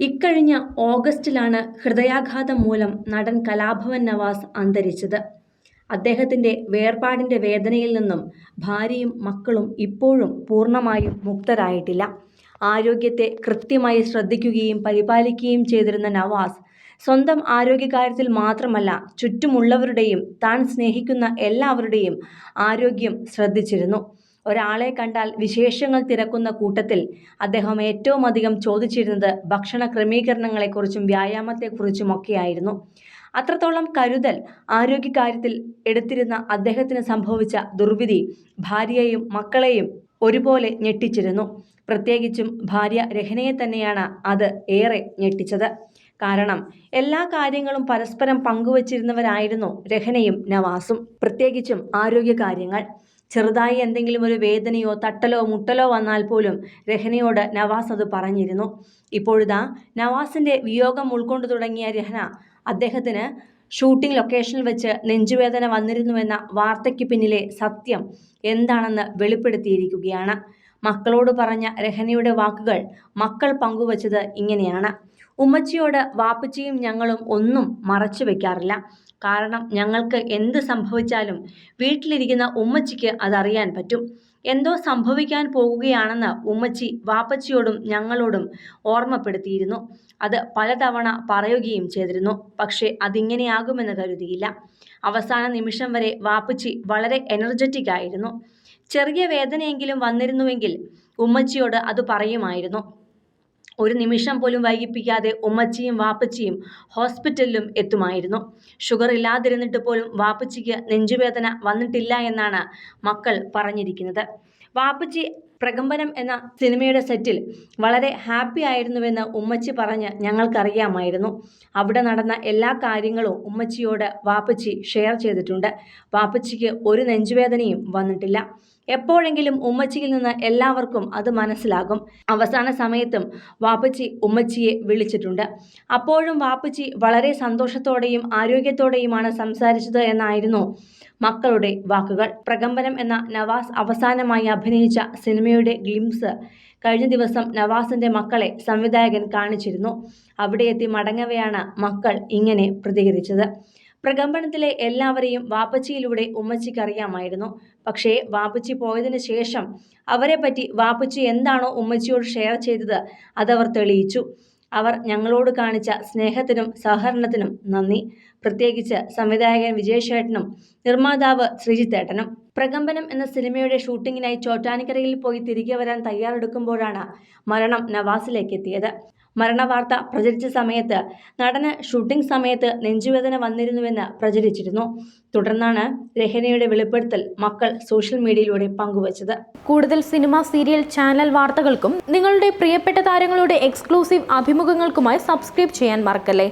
ഇക്കഴിഞ്ഞ ഓഗസ്റ്റിലാണ് ഹൃദയാഘാതം മൂലം നടൻ കലാഭവൻ നവാസ് അന്തരിച്ചത്. അദ്ദേഹത്തിന്റെ വേർപാടിന്റെ വേദനയിൽ നിന്നും ഭാര്യയും മക്കളും ഇപ്പോഴും പൂർണമായും മുക്തരായിട്ടില്ല. ആരോഗ്യത്തെ കൃത്യമായി ശ്രദ്ധിക്കുകയും പരിപാലിക്കുകയും ചെയ്തിരുന്ന നവാസ് സ്വന്തം ആരോഗ്യകാര്യത്തിൽ മാത്രമല്ല ചുറ്റുമുള്ളവരുടെയും താൻ സ്നേഹിക്കുന്ന എല്ലാവരുടെയും ആരോഗ്യം ശ്രദ്ധിച്ചിരുന്നു. ഒരാളെ കണ്ടാൽ വിശേഷങ്ങൾ തിരക്കുന്ന കൂട്ടത്തിൽ അദ്ദേഹം ഏറ്റവും അധികം ചോദിച്ചിരുന്നത് ഭക്ഷണ ക്രമീകരണങ്ങളെക്കുറിച്ചും വ്യായാമത്തെക്കുറിച്ചുമൊക്കെയായിരുന്നു. അത്രത്തോളം കരുതൽ ആരോഗ്യകാര്യത്തിൽ എടുത്തിരുന്ന അദ്ദേഹത്തിന് സംഭവിച്ച ദുർവിധി ഭാര്യയെയും മക്കളെയും ഒരുപോലെ ഞെട്ടിച്ചിരുന്നു. പ്രത്യേകിച്ചും ഭാര്യ രഹനയെ തന്നെയാണ് അത് ഏറെ ഞെട്ടിച്ചത്. കാരണം എല്ലാ കാര്യങ്ങളും പരസ്പരം പങ്കുവച്ചിരുന്നവരായിരുന്നു രഹനയും നവാസും. പ്രത്യേകിച്ചും ആരോഗ്യകാര്യങ്ങൾ. ചെറുതായി എന്തെങ്കിലും ഒരു വേദനയോ തട്ടലോ മുട്ടലോ വന്നാൽ പോലും രഹനയോട് നവാസ് അത് പറഞ്ഞിരുന്നു. ഇപ്പോഴിതാ നവാസിന്റെ വിയോഗം ഉൾക്കൊണ്ടു തുടങ്ങിയ രഹന അദ്ദേഹത്തിന് ഷൂട്ടിംഗ് ലൊക്കേഷനിൽ വെച്ച് നെഞ്ചുവേദന വന്നിരുന്നുവെന്ന വാർത്തയ്ക്ക് പിന്നിലെ സത്യം എന്താണെന്ന് വെളിപ്പെടുത്തിയിരിക്കുകയാണ്. മക്കളോട് പറഞ്ഞ രഹനയുടെ വാക്കുകൾ മക്കൾ പങ്കുവച്ചത് ഇങ്ങനെയാണ്. ഉമ്മച്ചിയോട് വാപ്പച്ചിയും ഞങ്ങളും ഒന്നും മറച്ചു വെക്കാറില്ല. കാരണം ഞങ്ങൾക്ക് എന്ത് സംഭവിച്ചാലും വീട്ടിലിരിക്കുന്ന ഉമ്മച്ചിക്ക് അതറിയാൻ പറ്റും. എന്തോ സംഭവിക്കാൻ പോകുകയാണെന്ന് ഉമ്മച്ചി വാപ്പച്ചിയോടും ഞങ്ങളോടും ഓർമ്മപ്പെടുത്തിയിരുന്നു. അത് പലതവണ പറയുകയും ചെയ്തിരുന്നു. പക്ഷേ അതിങ്ങനെയാകുമെന്ന് കരുതിയില്ല. അവസാന നിമിഷം വരെ വാപ്പച്ചി വളരെ എനർജറ്റിക് ആയിരുന്നു. ചെറിയ വേദനയെങ്കിലും വന്നിരുന്നുവെങ്കിൽ ഉമ്മച്ചിയോട് അത് പറയുമായിരുന്നു. ഒരു നിമിഷം പോലും വൈകിപ്പിക്കാതെ ഉമ്മച്ചിയും വാപ്പച്ചിയും ഹോസ്പിറ്റലിലും എത്തുമായിരുന്നു. ഷുഗർ ഇല്ലാതിരുന്നിട്ട് പോലും വാപ്പച്ചിക്ക് നെഞ്ചുവേദന വന്നിട്ടില്ല എന്നാണ് മക്കൾ പറഞ്ഞിരിക്കുന്നത്. വാപ്പച്ചി പ്രകമ്പനം എന്ന സിനിമയുടെ സെറ്റിൽ വളരെ ഹാപ്പി ആയിരുന്നുവെന്ന് ഉമ്മച്ചി പറഞ്ഞ് ഞങ്ങൾക്കറിയാമായിരുന്നു. അവിടെ നടന്ന എല്ലാ കാര്യങ്ങളും ഉമ്മച്ചിയോട് വാപ്പച്ചി ഷെയർ ചെയ്തിട്ടുണ്ട്. വാപ്പച്ചിക്ക് ഒരു നെഞ്ചുവേദനയും വന്നിട്ടില്ല. എപ്പോഴെങ്കിലും ഉമ്മച്ചിയിൽ നിന്ന് എല്ലാവർക്കും അത് മനസ്സിലാകും. അവസാന സമയത്തും വാപ്പച്ചി ഉമ്മച്ചിയെ വിളിച്ചിട്ടുണ്ട്. അപ്പോഴും വാപ്പച്ചി വളരെ സന്തോഷത്തോടെയും ആരോഗ്യത്തോടെയുമാണ് സംസാരിച്ചത് എന്നായിരുന്നു മക്കളുടെ വാക്കുകൾ. പ്രകമ്പനം എന്ന നവാസ് അവസാനമായി അഭിനയിച്ച സിനിമയുടെ ഗ്ലിംസ്. കഴിഞ്ഞ ദിവസം നവാസിന്റെ മക്കളെ സംവിധായകൻ കാണിച്ചിരുന്നു. അവിടെ എത്തി മടങ്ങവെയാണ് മക്കൾ ഇങ്ങനെ പ്രതികരിച്ചത്. പ്രകമ്പനത്തിലെ എല്ലാവരെയും വാപ്പച്ചിയിലൂടെ ഉമ്മച്ചിക്കറിയാമായിരുന്നു പക്ഷേ വാപ്പച്ചി പോയതിന് ശേഷം അവരെപ്പറ്റി വാപ്പച്ചി എന്താണോ ഉമ്മച്ചിയോട് ഷെയർ ചെയ്തത് അതവർ തെളിയിച്ചു. അവർ ഞങ്ങളോട് കാണിച്ച സ്നേഹത്തിനും സഹകരണത്തിനും നന്ദി. പ്രത്യേകിച്ച് സംവിധായകൻ വിജയശേട്ടനും നിർമ്മാതാവ് ശ്രീജിത്തേട്ടനും. പ്രകമ്പനം എന്ന സിനിമയുടെ ഷൂട്ടിങ്ങിനായി ചോറ്റാനിക്കരയിൽ പോയി തിരികെ വരാൻ തയ്യാറെടുക്കുമ്പോഴാണ് മരണം നവാസിലേക്ക് എത്തിയത് മരണവാർത്ത പ്രചരിച്ച സമയത്ത് നടന് ഷൂട്ടിംഗ് സമയത്ത് നെഞ്ചുവേദന വന്നിരുന്നുവെന്ന് പ്രചരിച്ചിരുന്നു. തുടർന്നാണ് രഹനയുടെ വെളിപ്പെടുത്തൽ മക്കൾ സോഷ്യൽ മീഡിയയിലൂടെ പങ്കുവച്ചത്. കൂടുതൽ സിനിമ സീരിയൽ ചാനൽ വാർത്തകൾക്കും നിങ്ങളുടെ പ്രിയപ്പെട്ട താരങ്ങളുടെ എക്സ്ക്ലൂസീവ് അഭിമുഖങ്ങൾക്കുമായി സബ്സ്ക്രൈബ് ചെയ്യാൻ മറക്കല്ലേ?